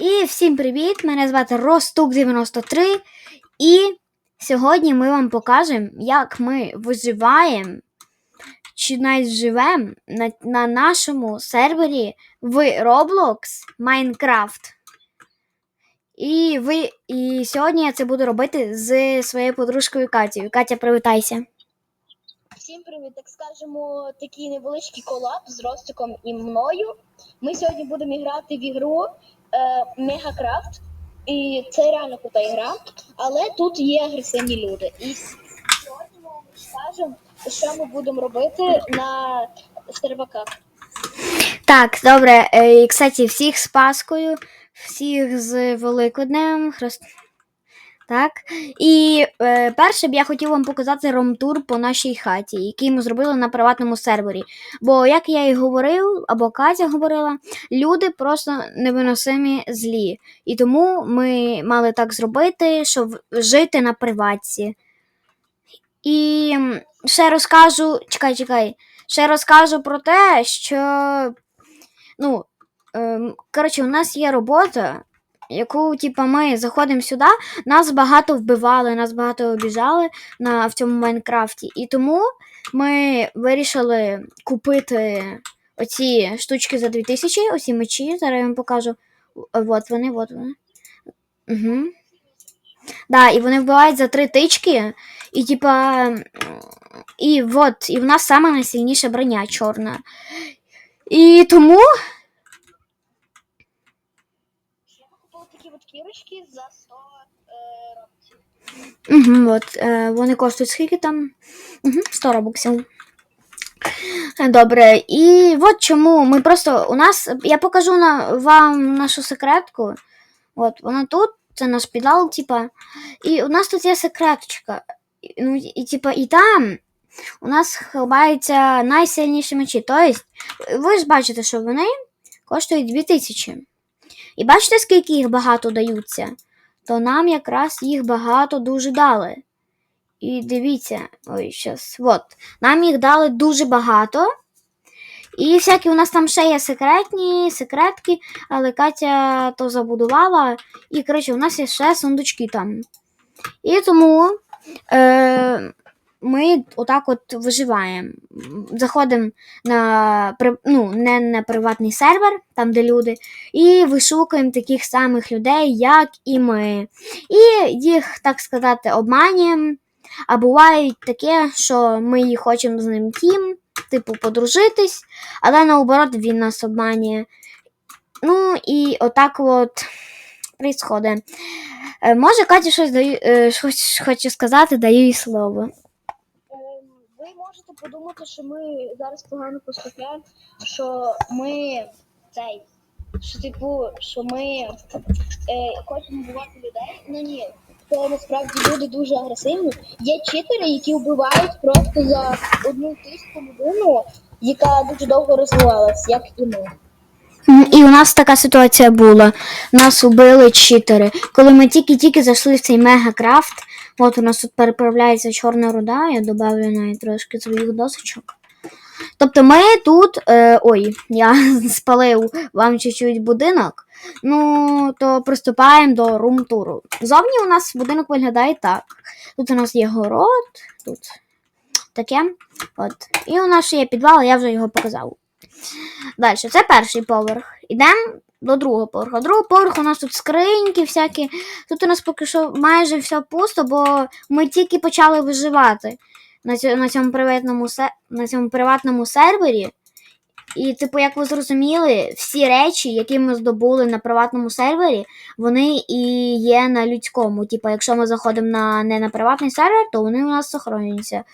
І всім привіт! Мене звати Ростук93. І сьогодні ми вам покажемо, як ми виживаємо чи навіть живемо на, на нашому сервері в Roblox Minecraft. І, ви, і сьогодні я це буду робити з своєю подружкою Катєю. Катя, привітайся. Всім привіт, так скажемо, такий невеличкий колаб з Ростиком і мною. Ми сьогодні будемо грати в ігру Мегакрафт. І це реально крута ігра, але тут є агресивні люди. І сьогодні ми вам розкажемо, що ми будемо робити на серваках. Так, добре. Е, І, кстати, всіх з Паскою, всіх з Великоднем. Хрест... Так. І е, перше б я хотів вам показати ромтур по нашій хаті, який ми зробили на приватному сервері. Бо, як я і говорив, або Катя говорила, люди просто невиносимі злі. І тому ми мали так зробити, щоб жити на приватці. І ще розкажу. Чекай, чекай. Ще розкажу про те, що. Ну, ем, коротше, у нас є робота, яку, типа, ми заходимо сюди, нас багато вбивали, нас багато обіжали на, в цьому Майнкрафті. І тому ми вирішили купити оці штучки за 2000, оці мечі. Зараз я вам покажу. От вони, от вони. Угу. Да, і вони вбивають за три тички. І типа. І от, і в нас саме найсильніша броня чорна. І тому. Кірочки за 100 е. Угу, от, е, вони коштують скільки там? Угу, 100 робоксів. Е, Добре, і от чому ми просто у нас. Я покажу на, вам нашу секретку. От, вона тут, це наш підвал, типа. І у нас тут є секреточка. Ну, і, типа, і там у нас ховаються найсильніші мечі. Тобто, ви ж бачите, що вони коштують 2000. І бачите, скільки їх багато даються? То нам якраз їх багато дуже дали. І дивіться, ой, щас, от. Нам їх дали дуже багато. І всякі у нас там ще є секретні, секретки, але Катя то забудувала. І, коротше, у нас є ще сундучки там. І тому е, ми отак от виживаємо. Заходимо на ну, не на приватний сервер, там де люди, і вишукуємо таких самих людей, як і ми. І їх, так сказати, обманюємо. А буває таке, що ми хочемо з ним тім, типу, подружитись, але наоборот він нас обманює. Ну і отак от происходить. Е, Може, Катя щось даю, е, щось хоче сказати, даю їй слово. Можете подумати, що ми зараз погано поступаємо, що ми цей, що типу, що ми е, хочемо вбивати людей. Ну ні, це насправді люди дуже агресивні. Є читери, які вбивають просто за одну тисячу людину, яка дуже довго розвивалась, як і ми. І у нас така ситуація була. Нас убили читери. Коли ми тільки-тільки зайшли в цей мегакрафт, от у нас тут переправляється чорна руда, я додаю навіть трошки своїх досочок. Тобто ми тут. Е, ой, я спалив вам чуть-чуть будинок. Ну, то приступаємо до румтуру. Зовні у нас будинок виглядає так. Тут у нас є город, тут таке. От. І у нас ще є підвал, я вже його показав. Далі, це перший поверх. Ідемо до другого поверху. Другого поверху у нас тут скриньки всякі. Тут у нас поки що майже все пусто, бо ми тільки почали виживати на цьому, приватному, на цьому приватному сервері. І, типу, як ви зрозуміли, всі речі, які ми здобули на приватному сервері, вони і є на людському. Типу, якщо ми заходимо на, не на приватний сервер, то вони у нас сохранюються.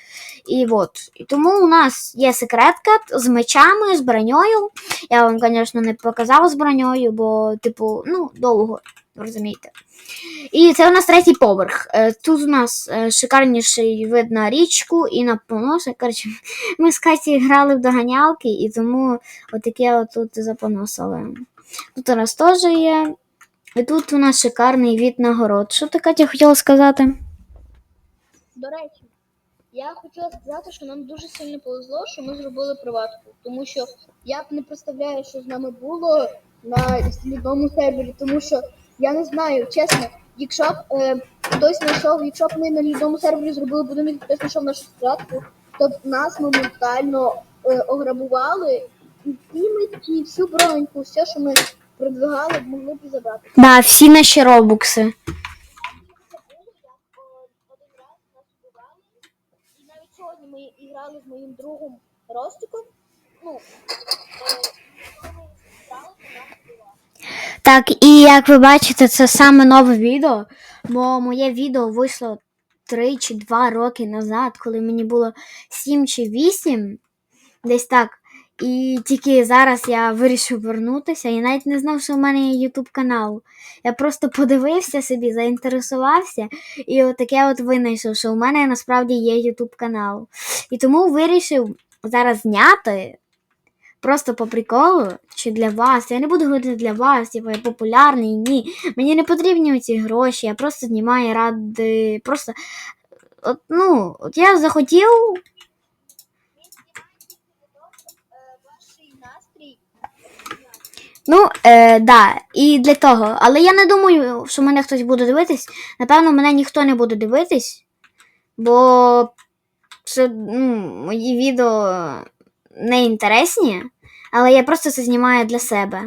І от. І тому у нас є секретка з мечами, з броньою. Я вам, звісно, не показала з броньою, бо, типу, ну, довго, розумієте. І це у нас третій поверх. Е, Тут у нас е, шикарніший вид на річку і на поноси. Коротше, ми з Каті грали в доганялки, і тому отаке отут запоносили. Тут у нас теж є. І тут у нас шикарний від на город. Що ти, Катя, хотіла сказати? До речі, я хотіла сказати, що нам дуже сильно повезло, що ми зробили приватку. Тому що я б не представляю, що з нами було, на слідному сервері, тому що я не знаю, чесно, якщо б е, хтось знайшов, якщо б ми на лідному сервері зробили будинок, хтось знайшов нашу спочатку, то б нас моментально е, ограбували, і всі митки, і всю броньку, все, що ми продвигали, б могли б забрати. Да, всі наші робукси. І навіть сьогодні ми грали з моїм другом Ростиком. Ну, е, ми грали, то нас вбивали. Так, і як ви бачите, це саме нове відео, бо моє відео вийшло 3 чи 2 роки назад, коли мені було 7 чи 8, десь так. І тільки зараз я вирішив вернутися і навіть не знав, що в мене є YouTube канал. Я просто подивився собі, заінтересувався, і отаке от винайшов, що у мене насправді є YouTube канал. І тому вирішив зараз зняти просто по приколу чи для вас. Я не буду говорити для вас, типу я популярний, ні. Мені не потрібні ці гроші, я просто знімаю ради. Просто. От, ну, от я захотів. Ну, е, да, і для того. Але я не думаю, що мене хтось буде дивитись. Напевно, мене ніхто не буде дивитись, бо це, ну, мої відео не інтересні, але я просто це знімаю для себе.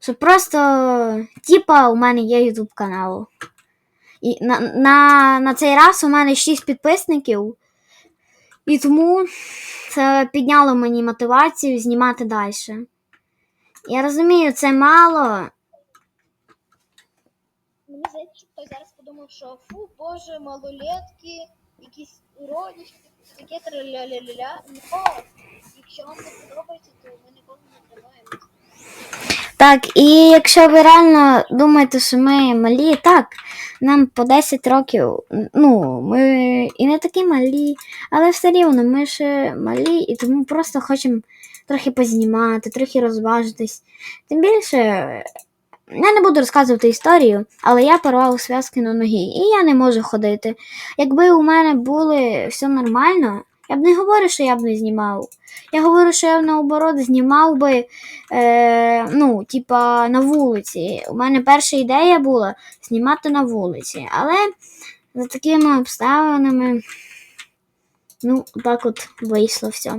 Щоб просто, типа, у мене є YouTube канал. І на, на, на цей раз у мене 6 підписників. І тому це підняло мені мотивацію знімати далі. Я розумію, це мало. Мені здається, що хтось зараз подумав, що фу, боже, малолетки, якісь уродічки, таке траля-ля-ля-ля. Якщо вам не подобається, то ми ніколи не тримаємося. Так, і якщо ви реально думаєте, що ми малі, так, нам по 10 років, ну, ми і не такі малі, але все рівно ми ще малі, і тому просто хочемо трохи познімати, трохи розважитись. Тим більше, я не буду розказувати історію, але я порвав зв'язки на ногі, і я не можу ходити. Якби у мене було все нормально, я б не говорю, що я б не знімав. Я говорю, що я наоборот знімав би е, ну, типа, на вулиці. У мене перша ідея була знімати на вулиці, але за такими обставинами, ну, так от вийшло все.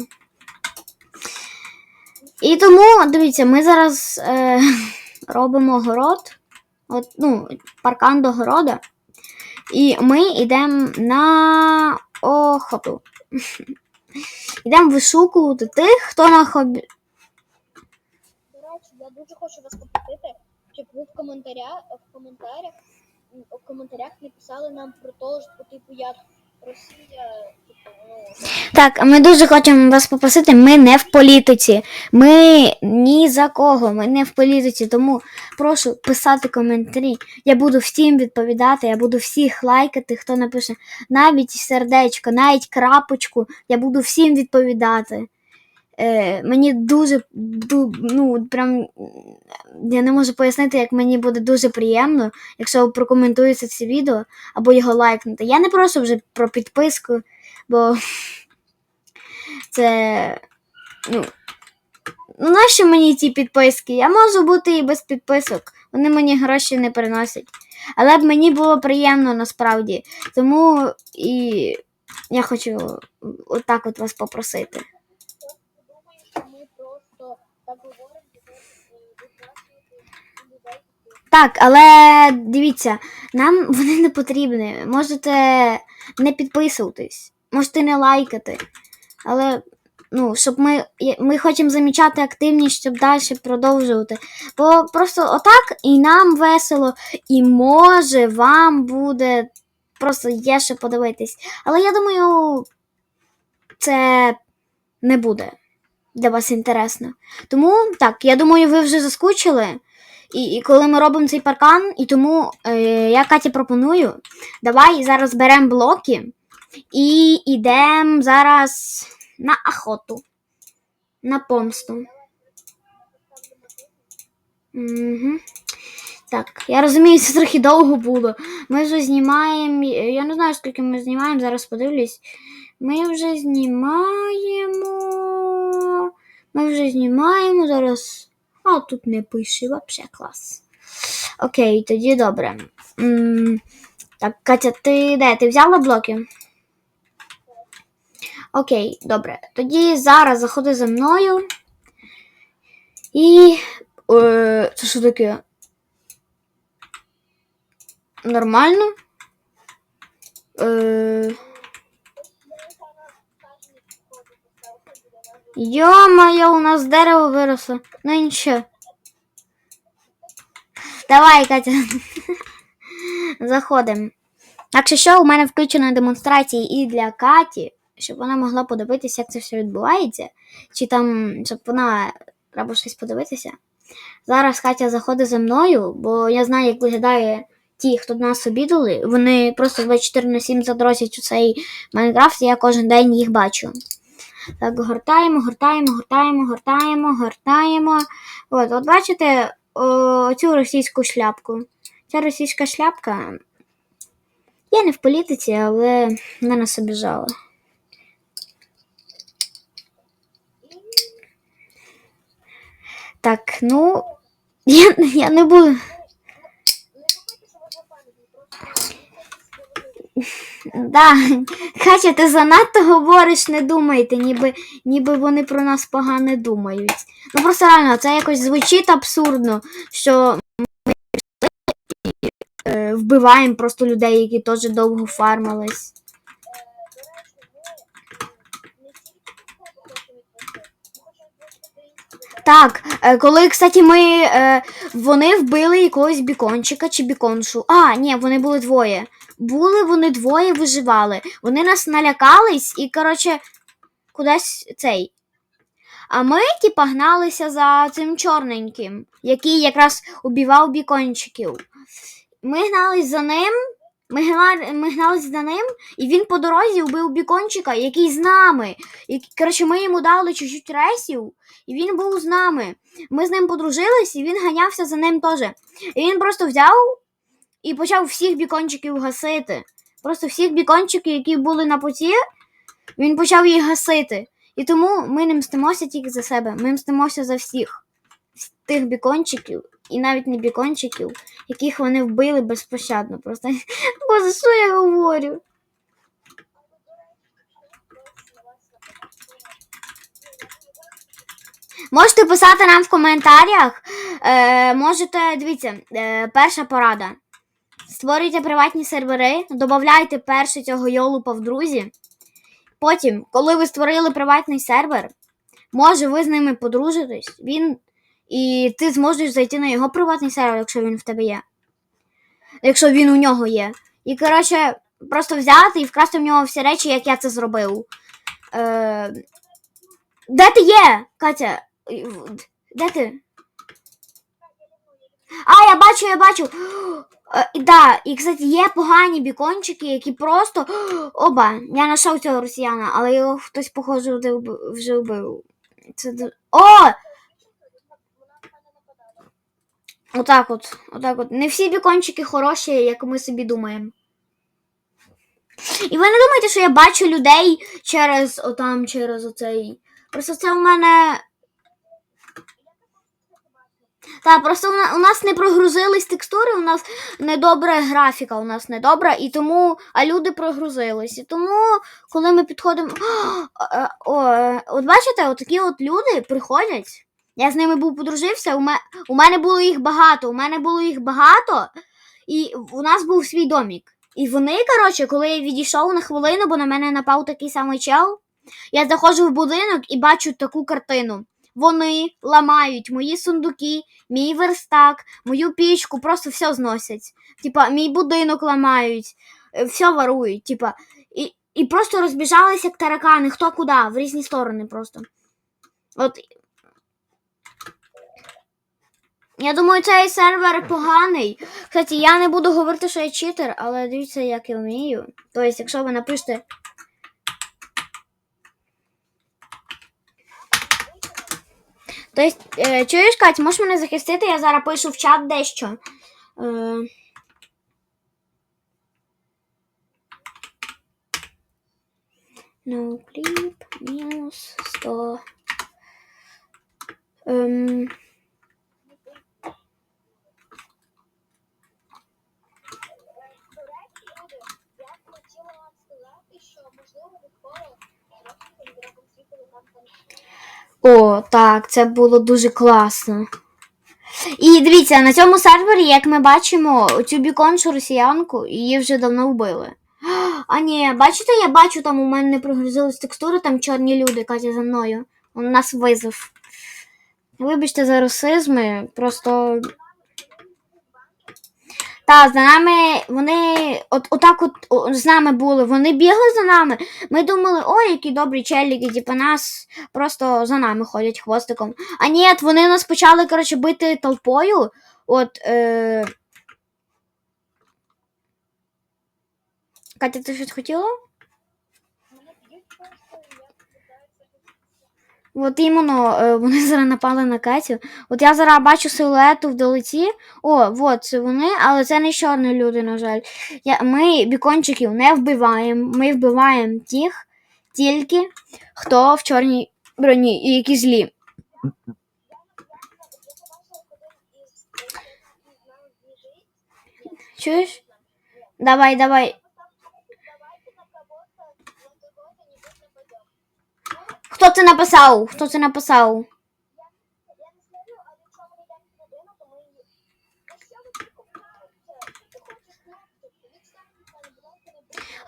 І тому, дивіться, ми зараз е, робимо город, от, ну, паркан до города, і ми йдемо на охоту. Йдемо вишукувати тих, хто на хобі. До речі, я дуже хочу вас попросити, щоб ви в коментарях, в коментарях, в коментарях написали нам про те, що, типу, як Росія, Так, ми дуже хочемо вас попросити. Ми не в політиці. Ми ні за кого. Ми не в політиці. Тому прошу писати коментарі. Я буду всім відповідати. Я буду всіх лайкати, хто напише навіть сердечко, навіть крапочку. Я буду всім відповідати. Е, мені дуже ду- ну, прям я не можу пояснити, як мені буде дуже приємно, якщо ви прокоментуєте це відео або його лайкнете. Я не прошу вже про підписку, бо це. Ну, ну нащо мені ці підписки? Я можу бути і без підписок. Вони мені гроші не приносять. Але б мені було приємно насправді. Тому і я хочу отак от вас попросити. думаю, що ми просто так але дивіться, нам вони не потрібні. Можете не підписуватись, можете не лайкати. Але ну, щоб ми, ми хочемо замічати активність, щоб далі продовжувати. Бо просто отак і нам весело, і може вам буде просто є що подивитись. Але я думаю, це не буде для вас інтересно. Тому так, я думаю, ви вже заскучили. І, і коли ми робимо цей паркан, і тому е, я Каті пропоную, давай зараз беремо блоки і йдемо зараз на охоту, на помсту. Угу. Так, я розумію, це трохи довго було. Ми вже знімаємо. Я не знаю, скільки ми знімаємо, зараз подивлюсь. Ми вже знімаємо. Ми вже знімаємо зараз. А тут не пише, вообще клас. Окей, тоді добре. М, Так, Катя, ти де? Ти взяла блоки? Окей, добре. Тоді зараз заходи за мною. І. Е, це що таке? Нормально? Е, Йо-моє, у нас дерево виросло. Ну нічого. Давай, Катя. Заходимо. Якщо що, у мене включена демонстрація і для Каті, щоб вона могла подивитися, як це все відбувається. Чи там, щоб вона треба щось подивитися. Зараз Катя заходить за мною, бо я знаю, як виглядає ті, хто нас обідали. Вони просто 24 на 7 задросять у цей Майнкрафт, і я кожен день їх бачу. Так, гортаємо, гортаємо, гортаємо, гортаємо, гортаємо. От, от бачите о, цю російську шляпку. Ця російська шляпка. Я не в політиці, але на нас обіжала. Так, ну. Я, я не буду. Да, Катя, ти занадто говориш, не думайте, ніби, ніби вони про нас погано думають. Ну просто реально, це якось звучить абсурдно, що ми е, вбиваємо просто людей, які теж довго фармились. Так, е, коли, кстати, ми. Е, вони вбили якогось бікончика чи біконшу. А, ні, вони були двоє. Були вони двоє виживали. Вони нас налякались і, коротше, кудись цей. А ми, типа, гналися за цим чорненьким, який якраз убивав бікончиків. Ми гнались за ним. Ми, гнали, ми гнались за ним, і він по дорозі вбив бікончика, який з нами. І, коротше, ми йому дали чуть-чуть ресів, і він був з нами. Ми з ним подружились, і він ганявся за ним теж. І він просто взяв і почав всіх бікончиків гасити. Просто всіх бікончиків, які були на путі, він почав їх гасити. І тому ми не мстимося тільки за себе. Ми мстимося за всіх тих бікончиків, і навіть не бікончиків, яких вони вбили безпощадно. Просто за що я говорю? Можете писати нам в коментарях. Е, можете, дивіться, е, перша порада. Створюйте приватні сервери, додавайте перше цього йолупа в друзі. Потім, коли ви створили приватний сервер, може ви з ними подружитесь, він, і ти зможеш зайти на його приватний сервер, якщо він в тебе є. Якщо він у нього є. І, коротше, просто взяти і вкрасти в нього всі речі, як я це зробив. Е, де ти є, Катя? Де ти? А, я бачу, я бачу. Е, да, і, кстати, є погані бікончики, які просто. Оба, я знайшов цього росіяна, але його хтось, похоже, вже вбив-. Це... О! Отак от, отак от. Не всі бікончики хороші, як ми собі думаємо. І ви не думаєте, що я бачу людей через отам, через оцей. Просто це у мене. Так, просто у нас не прогрузились текстури, у нас недобра графіка, у нас недобра, і тому. А люди прогрузились. І тому, коли ми підходимо. О, от бачите, от такі от люди приходять. Я з ними був подружився. У мене було їх багато. У мене було їх багато, і у нас був свій домік. І вони, коротше, коли я відійшов на хвилину, бо на мене напав такий самий чел, я заходжу в будинок і бачу таку картину. Вони ламають мої сундуки, мій верстак, мою пічку, просто все зносять. Типа, мій будинок ламають, е, все ворують. Типа, і, і просто розбіжалися як таракани, хто куди, в різні сторони просто. От. Я думаю, цей сервер поганий. Кстати, я не буду говорити, що я читер, але дивіться, як я вмію. Тобто, якщо ви напишете. Тобто, е, чуєш, Кать, можеш мене захистити? Я зараз пишу в чат дещо. Е, No clip мінус 100. Ем, О, так, це було дуже класно. І дивіться, на цьому сервері, як ми бачимо, цю біконшу росіянку її вже давно вбили. А ні, бачите, я бачу, там у мене не прогрузилась текстура, там чорні люди, Катя за мною. У нас визов. Вибачте за расизми, просто. Та, за нами вони от, отак от з нами були. Вони бігли за нами. Ми думали, ой, які добрі челіки, типу нас просто за нами ходять хвостиком. А ні, вони нас почали, коротше, бити толпою. От. Е... Катя, ти щось хотіла? Мене б'ють просто, і я питаюся. От іменно, е, вони зараз напали на Катю. От я зараз бачу силуету вдалиці. О, от це вони, але це не чорні люди, на жаль. Я, ми бікончиків не вбиваємо. Ми вбиваємо тих, тільки хто в чорній броні і які злі. Чуєш? Давай, давай. Давайте на кого-то, на кого-то нибудь нападем. Хто це написав? Хто це написав? Я не знаю, але якщо ми йдемо в людину, то ми її. Якщо ви тільки вмираєте, ти хочеш смерти, відстаньте, будь ласка, не будьте.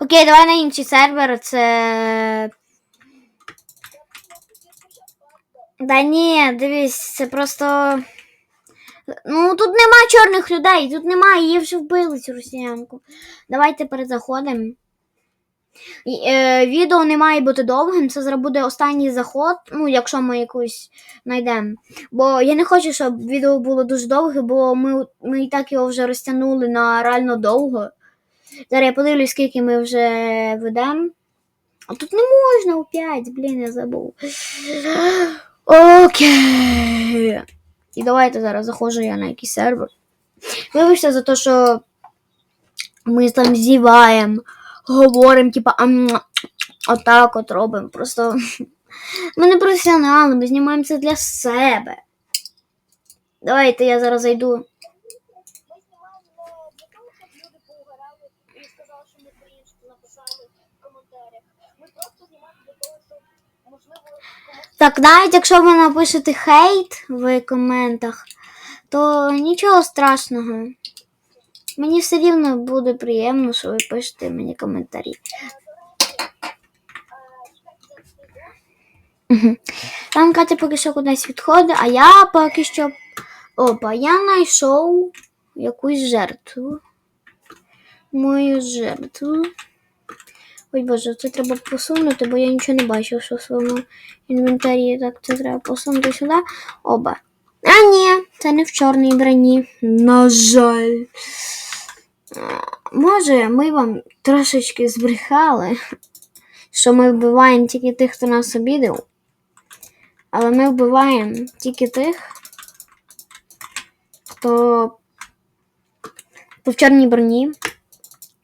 Окей, давай на інший сервер. Це. Да ні, дивись, це просто. Ну, тут нема чорних людей, тут немає, її вже вбили цю росіянку. Давайте перезаходимо. Е, відео не має бути довгим, це зараз буде останній заход, ну, якщо ми якусь знайдемо. Бо я не хочу, щоб відео було дуже довге, бо ми, ми і так його вже розтягнули на реально довго. Зараз я подивлюсь, скільки ми вже ведемо. А тут не можна у 5, блін, я забув. Окей. І давайте зараз заходжу я на якийсь сервер. Вибачте за те, що ми там зіваємо, говоримо, типа, отак от робимо. Просто ми не професіонали, ми знімаємо це для себе. Давайте я зараз зайду. Так, навіть якщо ви напишете хейт в коментах, то нічого страшного. Мені все рівно буде приємно, що ви пишете мені коментарі. Там Катя поки що кудись відходить, а я поки що. Опа, я знайшов якусь жертву. Мою жертву. Ой боже, це треба посунути, бо я нічого не бачу, що в своєму інвентарі. Так, це треба посунути сюди. Оба. А ні, це не в чорній броні. На жаль. Може, ми вам трошечки збрехали, що ми вбиваємо тільки тих, хто нас обідав. Але ми вбиваємо тільки тих, хто в чорній броні.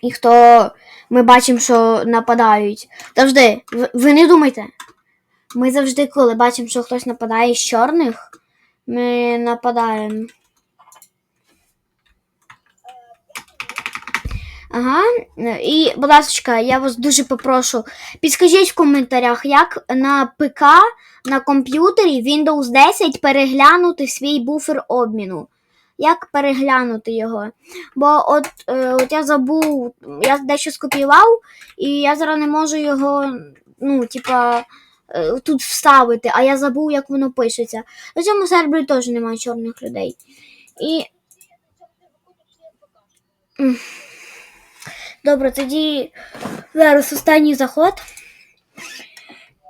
І хто ми бачимо, що нападають. Завжди, ви не думайте. Ми завжди, коли бачимо, що хтось нападає з чорних, ми нападаємо. Ага. І, будь ласка, я вас дуже попрошу, підскажіть в коментарях, як на ПК на комп'ютері Windows 10 переглянути свій буфер обміну. Як переглянути його? Бо от, е, от я забув, я дещо скопіював, і я зараз не можу його, ну, типа, е, тут вставити, а я забув, як воно пишеться. На цьому сервері теж немає чорних людей. І. Добре, тоді зараз останній заход.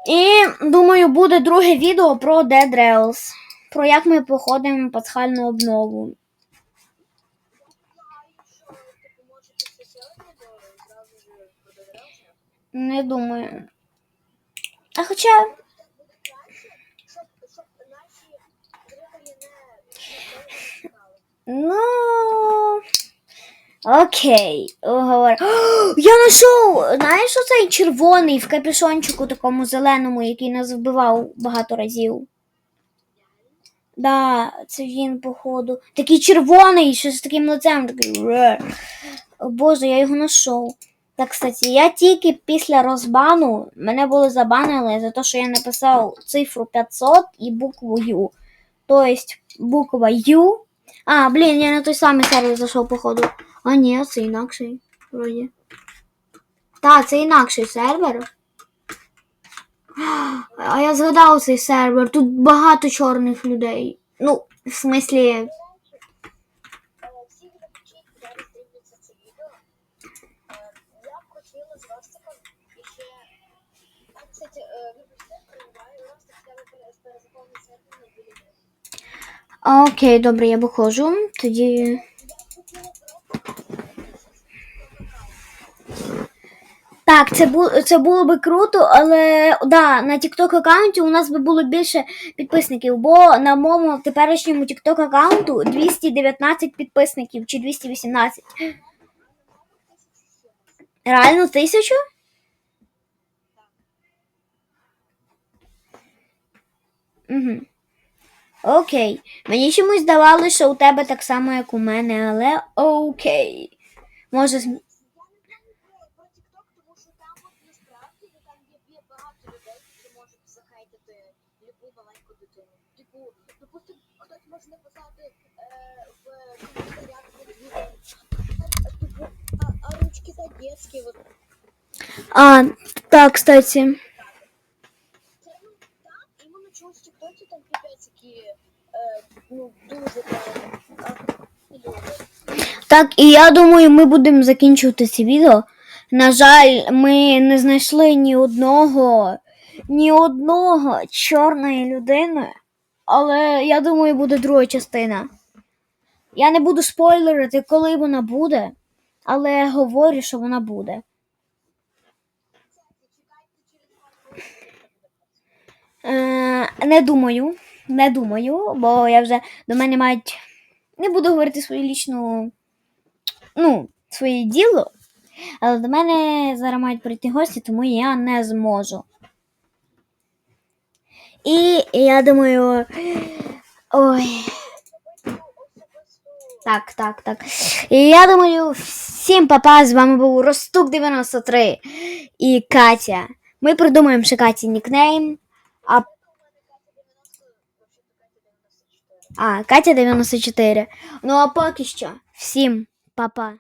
І думаю, буде друге відео про Dead Rails. Про як ми походимо пасхальну обнову. Не думаю. А хоча. Ну. Окей. Уговор. О, я знайшов! Знаєш, оцей червоний в капюшончику такому зеленому, який нас вбивав багато разів. Да, це він, походу. Такий червоний, що з таким лицем такий. О, Боже, я його знайшов. Так, кстати, я тільки після розбану мене були забанили за те, що я написав цифру 500 і букву Ю. Тобто буква Ю. А, блін, я на той самий сервер зайшов, походу. А, ні, це інакший. Вроді. Так, це інакший сервер. А я згадав цей сервер. Тут багато чорних людей. Ну, в смислі, Е, Всі глядачі, хто зараз дивляться це відео, е, я б хотіла з Ростиком і ще... А, кстати, е, вибачте, перебуваю, Ростик, в тебе пере- перезаповнений сервер на білі. А, Окей, добре, я виходжу. Тоді. Я б хотіла просто Так, це було це було би круто, але да, на TikTok аккаунті у нас би було більше підписників, бо на моєму теперішньому TikTok аккаунту 219 підписників чи 218. Реально тисячу? Угу. Окей. Мені чомусь здавалося, що у тебе так само, як у мене, але окей. Може, зм- Я не знаю про TikTok, тому що там от насправді ну, там є, є багато людей, які можуть захейтити любу маленьку дитину. Типу, допустим, хтось може написати е, в коментарях під відео, а, типу, а, а ручки та дітські, от А, так, кстати. це ну там іменно чомусь в TikTok там піпець які е, ну дуже люди. Так, і я думаю, ми будемо закінчувати це відео. На жаль, ми не знайшли ні одного, ні одного чорної людини. Але я думаю, буде друга частина. Я не буду спойлерити, коли вона буде, але говорю, що вона буде. Е, не думаю, не думаю, бо я вже до мене мають. Не буду говорити свою лічну ну, своє діло, але до мене зараз мають прийти гості, тому я не зможу. І я думаю. Ой. Так, так, так. І я думаю, всім папа, з вами був Ростук 93 і Катя. Ми придумаємо ще Каті нікнейм. А, а Катя 94. Ну а поки що, всім папа.